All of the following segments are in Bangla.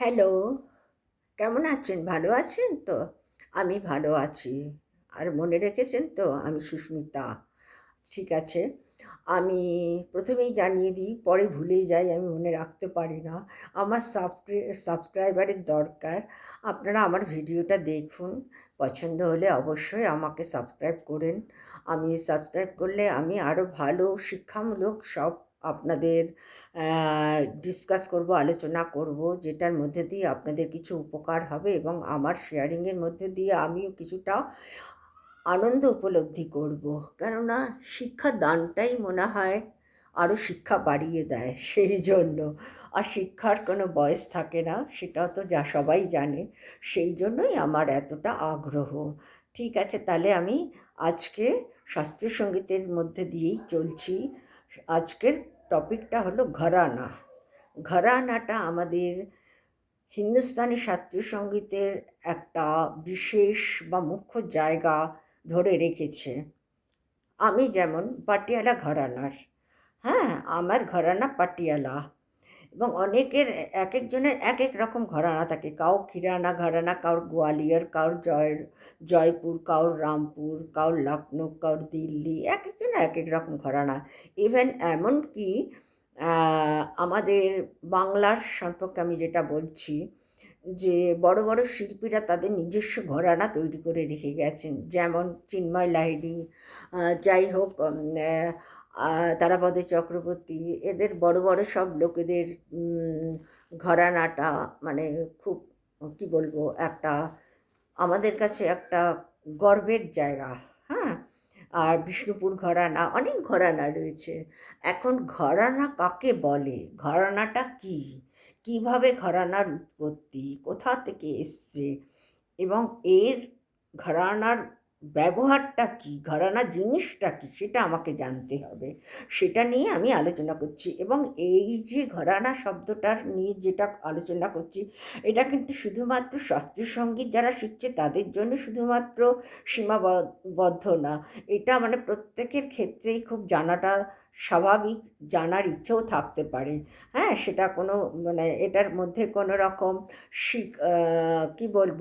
হ্যালো কেমন আছেন? ভালো আছেন তো? আমি ভালো আছি। আর মনে রেখেছেন তো? আমি সুস্মিতা। ঠিক আছে। আমি প্রথমেই জানিয়ে দিই, পরে ভুলে যাই, আমি মনে রাখতে পারি না। আমার সাবস্ক্রাই সাবস্ক্রাইবারের দরকার। আপনারা আমার ভিডিওটা দেখুন। পছন্দ হলে অবশ্যই আমাকে সাবস্ক্রাইব করেন। আমি সাবস্ক্রাইব করলে আমি আরও ভালো, শিক্ষামূলক সব আপনাদের ডিসকাস করব, আলোচনা করব, যেটার মধ্যে দিয়ে আপনাদের কিছু উপকার হবে এবং আমার শেয়ারিংয়ের মধ্যে দিয়ে আমিও কিছুটা আনন্দ উপলব্ধি করব। কেননা শিক্ষা দানটাই মনে হয় আরও শিক্ষা বাড়িয়ে দেয় সেই জন্য। আর শিক্ষার কোনো বয়স থাকে না সেটাও তো যা সবাই জানে, সেই জন্যই আমার এতটা আগ্রহ। ঠিক আছে, তাহলে আমি আজকে শাস্ত্রীয় সঙ্গীতের মধ্যে দিয়েই চলছি। আজকের টপিকটা হলো ঘরানা। ঘরানাটা আমাদের হিন্দুস্তানি শাস্ত্রীয় সঙ্গীতের একটা বিশেষ বা মুখ্য জায়গা ধরে রেখেছে। আমি যেমন পাটিয়ালা ঘরানার। হ্যাঁ আমার ঘরানা পাটিয়ালা। এবং অনেকের এক একজনের এক এক রকম ঘরানা থাকে। কাউ কিরানা ঘরানা কাউর গোয়ালিয়র কাউর জয়, জয়পুর কাউর রামপুর কাউর লখনৌ কাউর দিল্লি, এক একজনের এক এক রকম ঘরানা। ইভেন এমনকি আমাদের বাংলার সম্পর্কে আমি যেটা বলছি, যে বড় বড় শিল্পীরা তাদের নিজস্ব ঘরানা তৈরি করে রেখে গেছেন। যেমন চিন্ময় লাহিড়ী যাই হোক তারাপদ চক্রবর্তী, এদের বড় বড় সব লোকেদের ঘরানাটা মানে খুব, কী বলব, একটা আমাদের কাছে একটা গর্বের জায়গা হ্যাঁ? আর বিষ্ণুপুর ঘরানা, অনেক ঘরানা রয়েছে। এখন ঘরানা কাকে বলে? ঘরানাটা কী? কীভাবে ঘরানার উৎপত্তি? কোথা থেকে এসছে? এবং এর ঘরানার ব্যবহারটা কী ঘরানা জিনিসটা কী, সেটা আমাকে জানতে হবে। সেটা নিয়ে আমি আলোচনা করছি এবং এই যে ঘরানা শব্দটার নিয়ে যেটা আলোচনা করছি, এটা কিন্তু শুধুমাত্র শাস্ত্রীয় সংগীত যারা শিখছে তাদের জন্য শুধুমাত্র সীমাবদ্ধ না। এটা মানে প্রত্যেকের ক্ষেত্রেই খুব জানাটা স্বাভাবিক জানার ইচ্ছেও থাকতে পারে। হ্যাঁ সেটা কোনো মানে এটার মধ্যে কোনো রকম শিক কী বলব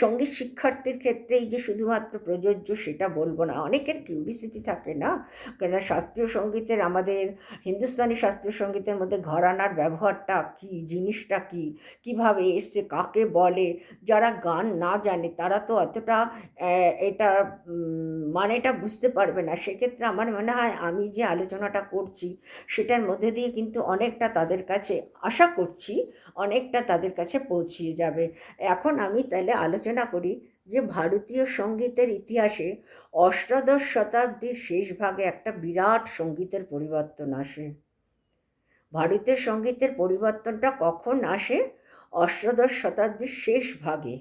সংগীত শিক্ষার্থীর ক্ষেত্রেই যে শুধুমাত্র প্রযোজ্য সেটা বলব না। অনেকের কিউরিসিটি থাকে না। কেননা শাস্ত্রীয় সঙ্গীতের আমাদের, হিন্দুস্তানি শাস্ত্রীয় সঙ্গীতের মধ্যে ঘরানার ব্যবহারটা কী, জিনিসটা কী, কীভাবে এসছে, কাকে বলে, যারা গান না জানে তারা তো অতটা এটা মানেটা বুঝতে পারবে না। সেক্ষেত্রে আমার মনে হয় আমি যে আলোচনাটা করছি, সেটার মধ্যে দিয়ে কিন্তু অনেকটা তাদের কাছে আশা করছি, অনেকটা তাদের কাছে পৌঁছিয়ে যাবে। এখন আমি তাহলে আলোচনা করি যে ভারতীয় সঙ্গীতের ইতিহাসে অষ্টাদশ শতাব্দীর শেষ ভাগে একটা বিরাট সঙ্গীতের পরিবর্তন আসে। ভারতীয় সঙ্গীতের পরিবর্তনটা কখন আসে? অষ্টাদশ শতাব্দীর শেষ ভাগে।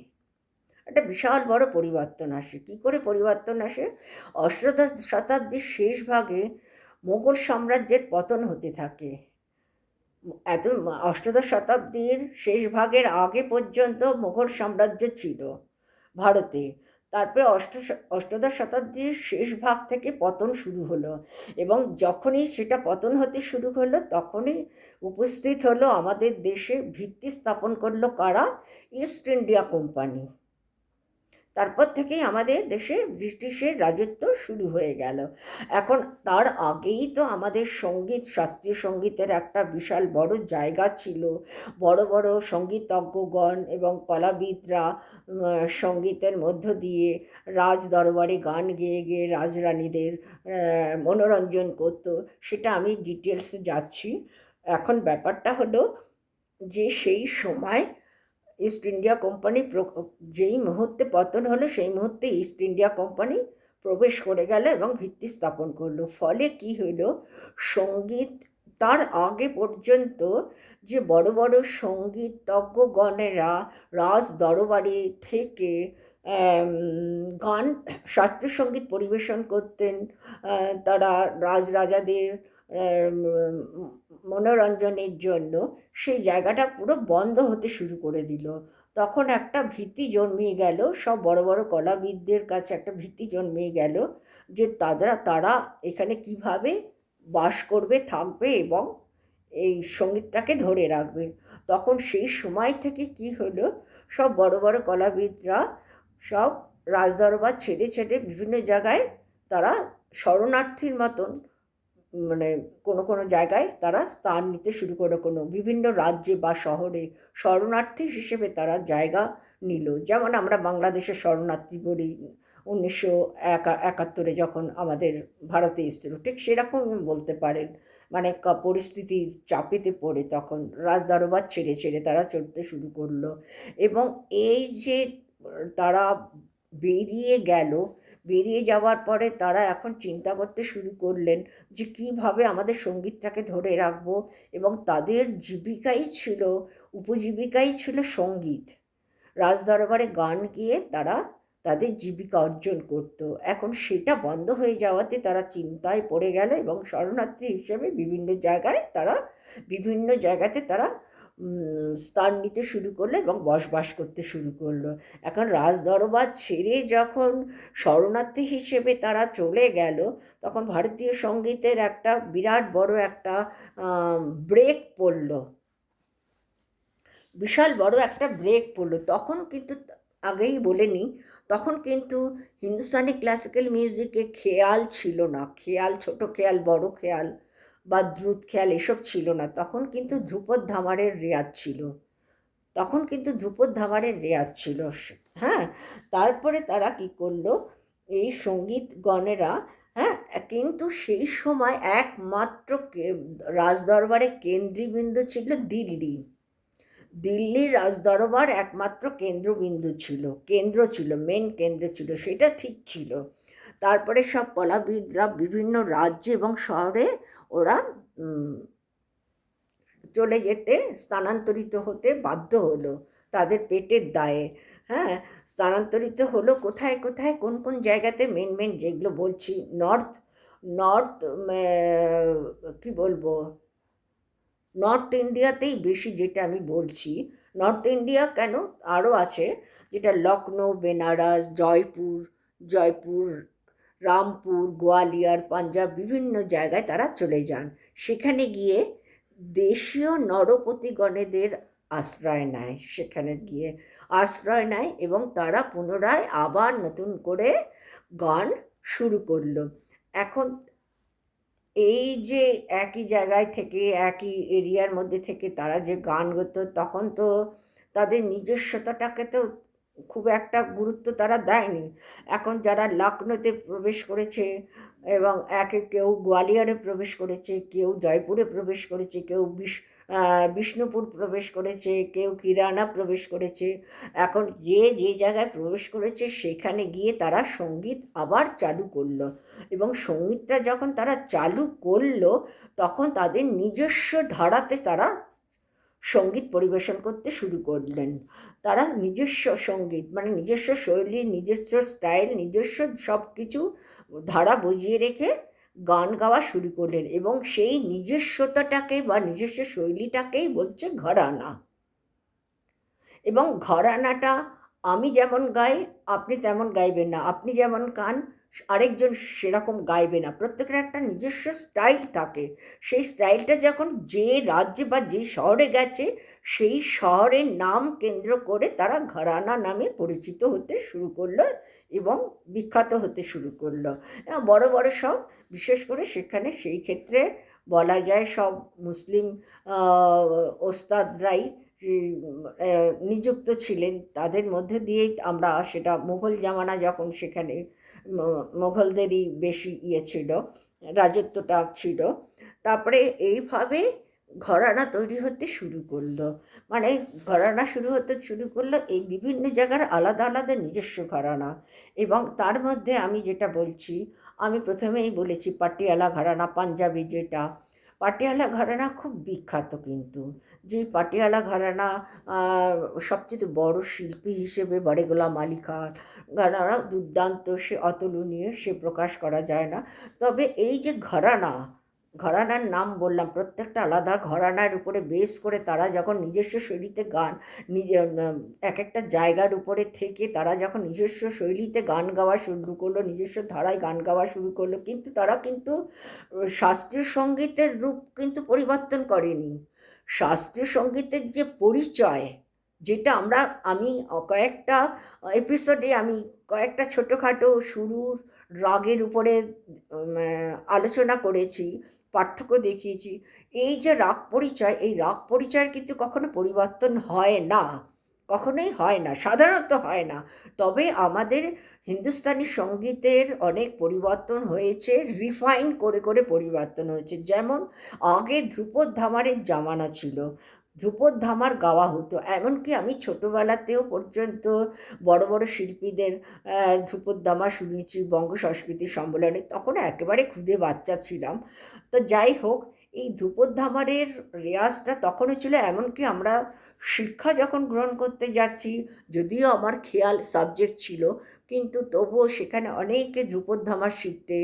একটা বিশাল বড় পরিবর্তন আসে। কী করে পরিবর্তন আসে? অষ্টাদশ শতাব্দীর শেষ ভাগে মোগল সাম্রাজ্যের পতন হতে থাকে। এত অষ্টাদশ শতাব্দীর শেষ ভাগের আগে পর্যন্ত মোগল সাম্রাজ্য ছিল ভারতে। তারপরে অষ্ট অষ্টাদশ শতাব্দীর শেষ ভাগ থেকে পতন শুরু হলো এবং যখনই সেটা পতন হতে শুরু হলো তখনই উপস্থিত হলো আমাদের দেশে ভিত্তি স্থাপন করল কারা? ইস্ট ইন্ডিয়া কোম্পানি তারপর থেকেই আমাদের দেশে ব্রিটিশের রাজত্ব শুরু হয়ে গেল। এখন তার আগেই তো আমাদের সংগীত, শাস্ত্রীয় সঙ্গীতের একটা বিশাল বড় জায়গা ছিল। বড় বড় সঙ্গীতজ্ঞগণ এবং কলাবিদরা সঙ্গীতের মধ্য দিয়ে রাজ দরবারে গান গেয়ে গেয়ে রাজরানীদের মনোরঞ্জন করতো। সেটা আমি ডিটেলসে যাচ্ছি। এখন ব্যাপারটা হলো যে সেই সময় ইস্ট ইন্ডিয়া কোম্পানি যেই মুহূর্তে পতন হলো, সেই মুহূর্তে ইস্ট ইন্ডিয়া কোম্পানি প্রবেশ করে গেল এবং ভিত্তি স্থাপন করল। ফলে কি হলো? সংগীত, তার আগে পর্যন্ত যে বড় বড় সঙ্গীতজ্ঞগণেরা রাজ দরবারে থেকে গান শাস্ত্রীয় সংগীত পরিবেশন করতেন তারা রাজরাজাদের মনোরঞ্জনের জন্য সেই জায়গাটা পুরো বন্ধ হতে শুরু করে দিল। তখন একটা ভীতি জন্মিয়ে গেল, সব বড় বড় কলাবিদদের কাছে একটা ভীতি জন্মিয়ে গেল যে তারা তারা এখানে কীভাবে বাস করবে, থাকবে এবং এই সঙ্গীতটাকে ধরে রাখবে। তখন সেই সময় থেকে কি হলো, সব বড় বড় কলাবিদরা সব রাজদরবার ছেড়ে ছেড়ে বিভিন্ন জায়গায় তারা শরণার্থীর মতন মানে কোনো কোনো জায়গায় তারা স্থান নিতে শুরু করে কোনো বিভিন্ন রাজ্যে বা শহরে শরণার্থী হিসেবে তারা জায়গা নিল। যেমন আমরা বাংলাদেশের শরণার্থী বলি উনিশশো একা, একাত্তরে যখন আমাদের ভারতে এসেছিল, ঠিক সেরকম বলতে পারেন। মানে পরিস্থিতির চাপেতে পড়ে তখন রাজদরবার ছেড়ে ছেড়ে তারা চলতে শুরু করল। এবং এই যে তারা বেরিয়ে গেল বেরিয়ে যাওয়ার পরে তারা এখন চিন্তা করতে শুরু করলেন যে কীভাবে আমাদের সঙ্গীতটাকে ধরে রাখব এবং তাদের জীবিকাই ছিল, উপজীবিকাই ছিল সংগীত। রাজদরবারে গান গিয়ে তারা তাদের জীবিকা অর্জন করত। এখন সেটা বন্ধ হয়ে যাওয়াতে তারা চিন্তায় পড়ে গেল এবং শরণার্থী হিসেবে বিভিন্ন জায়গায় তারা, বিভিন্ন জায়গাতে তারা স্থান নিতে শুরু করল এবং বসবাস করতে শুরু করল। এখন রাজদরবার ছেড়ে যখন শরণার্থী হিসেবে তারা চলে গেল, তখন ভারতীয় সঙ্গীতের একটা বিরাট বড় একটা ব্রেক পড়ল। বিশাল বড় একটা ব্রেক পড়ল। তখন কিন্তু আগেই বলে নিই, তখন কিন্তু হিন্দুস্তানি ক্লাসিক্যাল মিউজিকে খেয়াল ছিল না। খেয়াল, ছোট খেয়াল, বড় খেয়াল। বা দ্রুত খেয়াল এসব ছিল না। তখন কিন্তু ধ্রুপদ ধামারের রেয়াজ ছিল। তখন কিন্তু ধ্রুপদ ধামারের রেয়াজ ছিল। হ্যাঁ তারপরে তারা কি করল? এই সংগীত গণেরা হ্যাঁ কিন্তু সেই সময় একমাত্র রাজদরবারে কেন্দ্রীবিন্দু ছিল দিল্লি। দিল্লির রাজদরবার একমাত্র কেন্দ্রবিন্দু ছিল, কেন্দ্র ছিল মেন কেন্দ্র ছিল, সেটা ঠিক ছিল। তারপরে সব কলাবিদরা বিভিন্ন রাজ্যে এবং শহরে ওরা চলে যেতে স্থানান্তরিত হতে বাধ্য হলো তাদের পেটের দায়ে। হ্যাঁ স্থানান্তরিত হলো কোথায় কোথায়, কোন কোন জায়গাতে মেন মেন যেগুলো বলছি নর্থ নর্থ কি বলব নর্থ ইন্ডিয়াতেই বেশি যেটা আমি বলছি। নর্থ ইন্ডিয়া কেন আরও আছে, যেটা লখনৌ বেনারস, জয়পুর জয়পুর রামপুর, গোয়ালিয়র, পাঞ্জাব বিভিন্ন জায়গায় তারা চলে যান। সেখানে গিয়ে দেশীয় নরপতিগণেদের আশ্রয় নেয়। সেখানে গিয়ে আশ্রয় নেয় এবং তারা পুনরায় আবার নতুন করে গান শুরু করল। এখন এই যে একই জায়গায় থেকে, একই এরিয়ার মধ্যে থেকে তারা যে গান করতো তখন তো তাদের নিজস্বতাটাকে তো খুব একটা গুরুত্ব তারা দেয়নি। এখন যারা লখনৌতে প্রবেশ করেছে এবং একে কেউ গোয়ালিয়রে প্রবেশ করেছে, কেউ জয়পুরে প্রবেশ করেছে, কেউ বিশ বিষ্ণুপুর প্রবেশ করেছে, কেউ কিরানা প্রবেশ করেছে, এখন যে যে জায়গায় প্রবেশ করেছে সেখানে গিয়ে তারা সংগীত আবার চালু করল এবং সঙ্গীতটা যখন তারা চালু করল তখন তাদের নিজস্ব ধারাতে তারা সংগীত পরিবেশন করতে শুরু করলেন। তারা নিজস্ব সংগীত মানে নিজস্ব শৈলী, নিজস্ব স্টাইল, নিজস্ব সব কিছু ধারা বজিয়ে রেখে গান গাওয়া শুরু করলেন এবং সেই নিজস্বতাটাকে বা নিজস্ব শৈলীটাকেই বলছে ঘরানা। এবং ঘরানাটা আমি যেমন গাই, আপনি তেমন গাইবেন না। আপনি যেমন গান আরেকজন সেরকম গাইবে না। প্রত্যেকের একটা নিজস্ব স্টাইল থাকে। সেই স্টাইলটা যখন যে রাজ্যে বা যে শহরে গেছে, সেই শহরের নাম কেন্দ্র করে তারা ঘরানা নামে পরিচিত হতে শুরু করল এবং বিখ্যাত হতে শুরু করল। বড় বড় সব, বিশেষ করে সেখানে সেই ক্ষেত্রে বলা যায় সব মুসলিম ওস্তাদরাই নিযুক্ত ছিলেন। তাদের মধ্যে দিয়েই আমরা সেটা মুঘল জামানা যখন সেখানে ম- মোগলদেরই বেশি ইয়ে ছিল, রাজত্বটা ছিল। তারপরে এইভাবে ঘরানা তৈরি হতে শুরু করল। মানে ঘরানা শুরু হতে শুরু করল এই বিভিন্ন জায়গার আলাদা আলাদা নিজস্ব ঘরানা। এবং তার মধ্যে আমি যেটা বলছি, আমি প্রথমেই বলেছি, পাটিয়ালা ঘরানা, পাঞ্জাবি যেটা পাটিয়ালা ঘরানা খুব বিখ্যাত কিন্তু। যে পাটিয়ালা ঘরানা সবচেয়ে বড় শিল্পী হিসেবে বড়ে গোলাম আলী খান ঘরানা দুর্দান্ত সে অতুলনীয় সে প্রকাশ করা যায় না। তবে এই যে ঘরানা ঘরানার নাম বললাম, প্রত্যেকটা আলাদা। ঘরানার উপরে বেস করে তারা যখন নিজস্ব শৈলীতে গান, নিজে এক একটা জায়গার উপরে থেকে তারা যখন নিজস্ব শৈলীতে গান গাওয়া শুরু করল, নিজস্ব ধারায় গান গাওয়া শুরু করল, কিন্তু তারা কিন্তু শাস্ত্রীয় সঙ্গীতের রূপ কিন্তু পরিবর্তন করেনি। শাস্ত্রীয় সঙ্গীতের যে পরিচয়, যেটা আমরা, আমি কয়েকটা এপিসোডে আমি কয়েকটা ছোটোখাটো শুরুর রাগের উপরে আলোচনা করেছি। পার্থক্য দেখিয়েছি। এই যে রাগ পরিচয়, এই রাগ পরিচয় কিন্তু কখনো পরিবর্তন হয় না। কখনোই হয় না, সাধারণত হয় না। তবে আমাদের হিন্দুস্তানি সঙ্গীতের অনেক পরিবর্তন হয়েছে রিফাইন করে করে পরিবর্তন হয়েছে। যেমন আগে ধ্রুপদ ধামারের জামানা ছিল ধ্রুপদ ধামার গাওয়া হতো। এমনকি আমি ছোটোবেলাতেও পর্যন্ত বড় বড় শিল্পীদের ধ্রুপদ ধামা শুনেছি বঙ্গ সংস্কৃতি সম্মেলনে তখন একেবারে খুদে বাচ্চা ছিলাম। তো যাই হোক, এই ধ্রুপদ ধামারের রেয়াজটা তখনও ছিল। এমনকি আমরা শিক্ষা যখন গ্রহণ করতে যাচ্ছি, যদিও আমার খেয়াল সাবজেক্ট ছিল, কিন্তু তবুও সেখানে অনেকে ধ্রুপদ ধামার শিখতে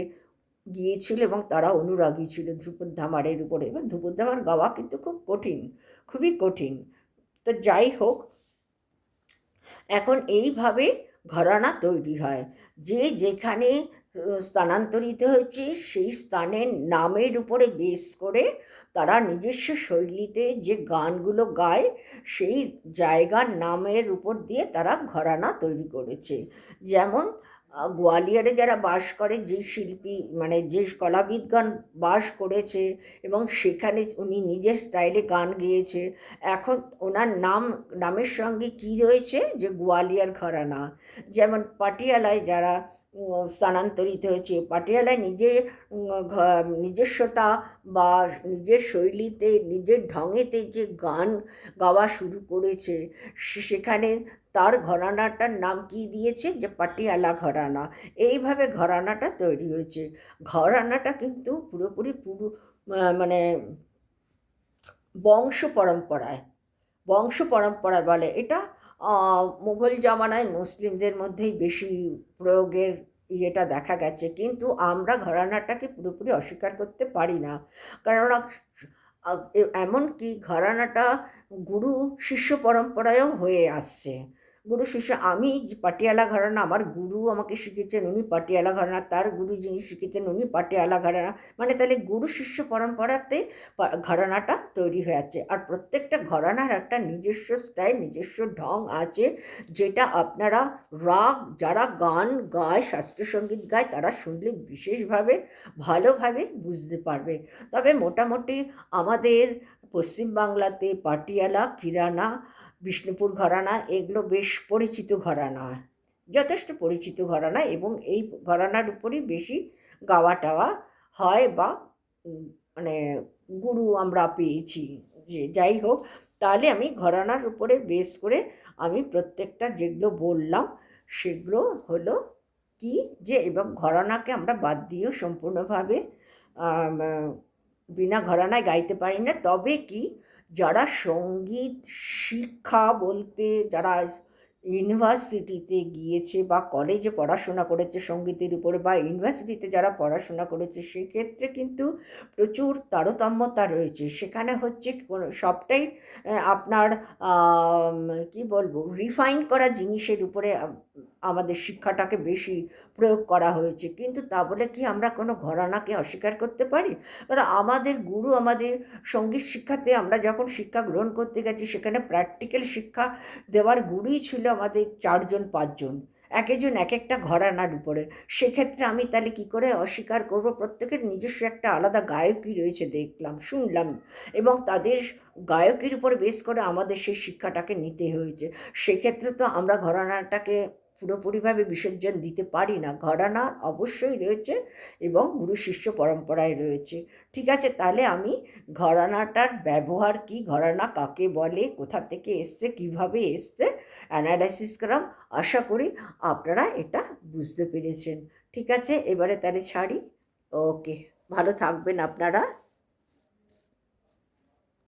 গিয়েছিল এবং তারা অনুরাগী ছিল ধ্রুপদ ধামারের উপরে। এবং ধ্রুপদ ধামার গাওয়া কিন্তু খুব কঠিন, খুবই কঠিন। তো যাই হোক, এখন এইভাবে ঘরানা তৈরি হয়। যে যেখানে স্থানান্তরিত হয়েছে, সেই স্থানের নামের উপরে বেস করে তারা নিজস্ব শৈলীতে যে গানগুলো গায়, সেই জায়গার নামের উপর দিয়ে তারা ঘরানা তৈরি করেছে। যেমন গোয়ালিয়রে যারা বাস করে, যে শিল্পী মানে যে কলাবিদগণ বাস করেছে এবং সেখানে উনি নিজের স্টাইলে গান গেয়েছে, এখন ওনার নাম, নামের সঙ্গে কি রয়েছে? যে গোয়ালিয়র ঘরানা। যেমন পাটিয়ালায় যারা স্থানান্তরিত হয়েছে, পাটিয়ালায় নিজে নিজস্বতা বা নিজের শৈলীতে, নিজের ঢঙেতে যে গান গাওয়া শুরু করেছে সেখানে তার ঘরানাটার নাম কি দিয়েছে? যে পাটিয়ালা ঘরানা। এইভাবে ঘরানাটা তৈরি হয়েছে। ঘরানাটা কিন্তু পুরোপুরি পুরো মানে বংশ পরম্পরায়। বংশ পরম্পরা বলে। এটা মুঘল জামানায় মুসলিমদের মধ্যেই বেশি প্রয়োগের ইয়েটা দেখা গেছে। কিন্তু আমরা ঘরানাটাকে পুরোপুরি অস্বীকার করতে পারি না। এ- এমনকি ঘরানাটা গুরু, শিষ্য পরম্পরায়ও হয়ে আসছে। গুরু শিষ্য, আমি পাটিয়ালা ঘরানা, আমার গুরু আমাকে শিখেছেন উনি পাটিয়ালা ঘরানা, তার গুরু যিনি শিখেছেন উনি পাটিয়ালা ঘরানা। মানে তাহলে গুরু শিষ্য পরম্পরাতে ঘরানাটা তৈরি হয়ে আছে। আর প্রত্যেকটা ঘরানার একটা নিজস্ব স্টাইল নিজস্ব ঢং আছে, যেটা আপনারা রাগ, যারা গান গায়, শাস্ত্রীয় সংগীত গায়, তারা শুনলে বিশেষভাবে ভালোভাবে বুঝতে পারবে। তবে মোটামুটি আমাদের পশ্চিমবাংলাতে পাটিয়ালা কিরানা বিষ্ণুপুর ঘরানা, এগুলো বেশ পরিচিত ঘরানা। যথেষ্ট পরিচিত ঘরানা এবং এই ঘরানার উপরই বেশি গাওয়া টাওয়া হয় বা মানে গুরু আমরা পেয়েছি। যে যাই হোক, তাহলে আমি ঘরানার উপরে বেস করে আমি প্রত্যেকটা যেগুলো বললাম, সেগুলো হলো কি? যে এবং ঘরানাকে আমরা বাদ দিয়েও সম্পূর্ণভাবে বিনা ঘরানায় গাইতে পারি না। তবে কি? যারা সংগীত শিক্ষা বলতে যারা ইউনিভার্সিটিতে গিয়েছে বা কলেজে পড়াশোনা করেছে সঙ্গীতের উপরে বা ইউনিভার্সিটিতে যারা পড়াশোনা করেছে, সেক্ষেত্রে কিন্তু প্রচুর তারতম্যতা রয়েছে। সেখানে হচ্ছে কোনো- সবটাই আপনার কি বলব রিফাইন করা জিনিসের উপরে আমাদের শিক্ষাটাকে বেশি প্রয়োগ করা হয়েছে। কিন্তু তা বলে কি আমরা কোনো ঘরানাকে অস্বীকার করতে পারি? কারণ আমাদের গুরু আমাদের সংগীত শিক্ষাতে আমরা যখন শিক্ষা গ্রহণ করতে গেছি, সেখানে প্র্যাকটিক্যাল শিক্ষা দেওয়ার গুরুই ছিল আমাদের চারজন, পাঁচজন এক একজন এক একটা ঘরানার উপরে। সেক্ষেত্রে আমি তাহলে কি করে অস্বীকার করব? প্রত্যেকের নিজস্ব একটা আলাদা গায়কই রয়েছে দেখলাম, শুনলাম এবং তাদের গায়কের উপর বেশ করে আমাদের সেই শিক্ষাটাকে নিতে হয়েছে। সেক্ষেত্রে তো আমরা ঘরানাটাকে পুরোপুরিভাবে বিসর্জন দিতে পারি না। ঘরানা অবশ্যই রয়েছে এবং গুরু শিষ্য পরম্পরায় রয়েছে। ঠিক আছে, তাহলে আমি ঘরানাটার ব্যবহার কি, ঘরানা কাকে বলে, কোথা থেকে এসছে, কীভাবে এসছে অ্যানালাইসিস করলাম আশা করি আপনারা এটা বুঝতে পেরেছেন। ঠিক আছে, এবারে তাহলে ছাড়ি। ওকে, ভালো থাকবেন আপনারা।